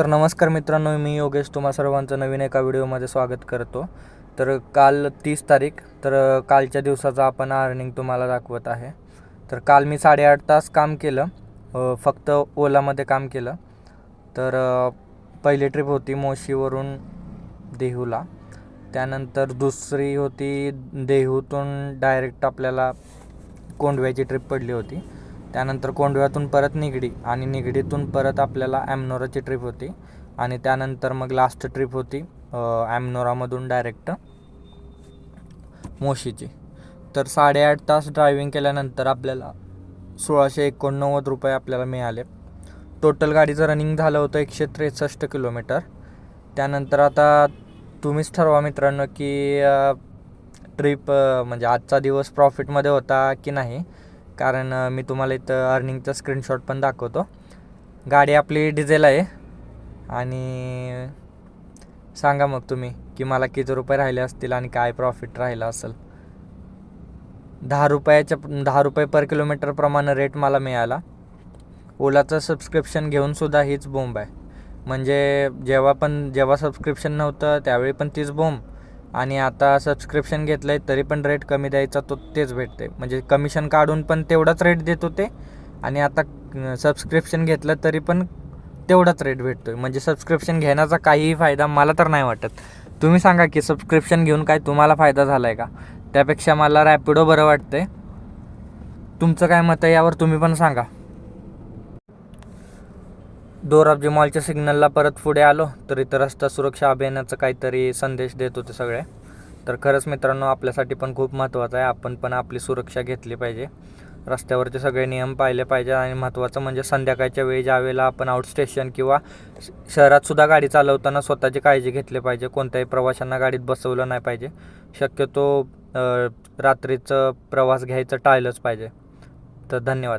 तर नमस्कार मित्रांनो मी योगेश तुम्हा सर्वांचं नवीन एका व्हिडिओमध्ये स्वागत करतो. तर काल तीस तारीख तर कालच्या दिवसाचा आपण अर्निंग तुम्हाला दाखवत आहे. तर काल मी साडेआठ तास काम केलं फक्त ओलामध्ये काम केलं. तर पहिली ट्रिप होती मोशीवरून देहूला. त्यानंतर दुसरी होती देहूतून डायरेक्ट आपल्याला कोंडव्याची ट्रिप पडली होती. त्यानंतर कोंडव्यातून परत निगडी आणि निगडीतून परत आपल्याला ॲमनोराची ट्रिप होती. आणि त्यानंतर मग लास्ट ट्रिप होती ॲमनोरामधून डायरेक्ट मोशीची. तर साडेआठ तास ड्रायव्हिंग केल्यानंतर आपल्याला सोळाशे एकोणनव्वद रुपये आपल्याला मिळाले. टोटल गाडीचं रनिंग झालं होतं एकशे त्रेसष्ट किलोमीटर. त्यानंतर आता तुम्हीच ठरवा मित्रांनो की ट्रिप म्हणजे आजचा दिवस प्रॉफिटमध्ये होता की नाही. कारण मी तुम्हाला इथं अर्निंगचा स्क्रीनशॉट पण दाखवतो. गाडी आपली डिझेल आहे. आणि सांगा मग तुम्ही की मला किती रुपये राहिले असतील आणि काय प्रॉफिट राहिलं असेल? दहा रुपयाच्या दहा रुपये पर किलोमीटर प्रमाणे रेट मला मिळाला. ओलाचं सबस्क्रिप्शन घेऊन सुद्धा हीच बोंब आहे. म्हणजे जेव्हा पण जेव्हा सबस्क्रिप्शन नव्हतं त्यावेळी पण तीच बोंब. आणि आता सबस्क्रिप्शन घेतलं आहे तरी पण रेट कमी द्यायचा तो तेच भेटते म्हणजे कमिशन काढून पण तेवढाच रेट देत होते आणि आता सबस्क्रिप्शन घेतलं तरी पण तेवढाच रेट भेटतो आहे म्हणजे सबस्क्रिप्शन घेण्याचा काहीही फायदा मला तर नाही वाटत. तुम्ही सांगा की सबस्क्रिप्शन घेऊन काय तुम्हाला फायदा झाला आहे का? त्यापेक्षा मला रॅपिडो बरं वाटतं आहे तुमचं काय मत आहे यावर तुम्ही पण सांगा. दोराबजी मॉलच्या सिग्नलला परत पुढे आलो तर इथं रस्ता सुरक्षा अभियानाचं काहीतरी संदेश देत होते सगळे. तर खरंच मित्रांनो आपल्यासाठी पण खूप महत्त्वाचं आहे. आपण पण आपली सुरक्षा घेतली पाहिजे. रस्त्यावरचे सगळे नियम पाहिले पाहिजे आणि महत्त्वाचं म्हणजे संध्याकाळच्या वेळी ज्यावेळेला आपण आउटस्टेशन किंवा श- गाडी चालवताना स्वतःची काळजी घेतली पाहिजे. कोणत्याही प्रवाशांना गाडीत बसवलं नाही पाहिजे. शक्यतो रात्रीचं प्रवास घ्यायचं टाळलंच पाहिजे. तर धन्यवाद.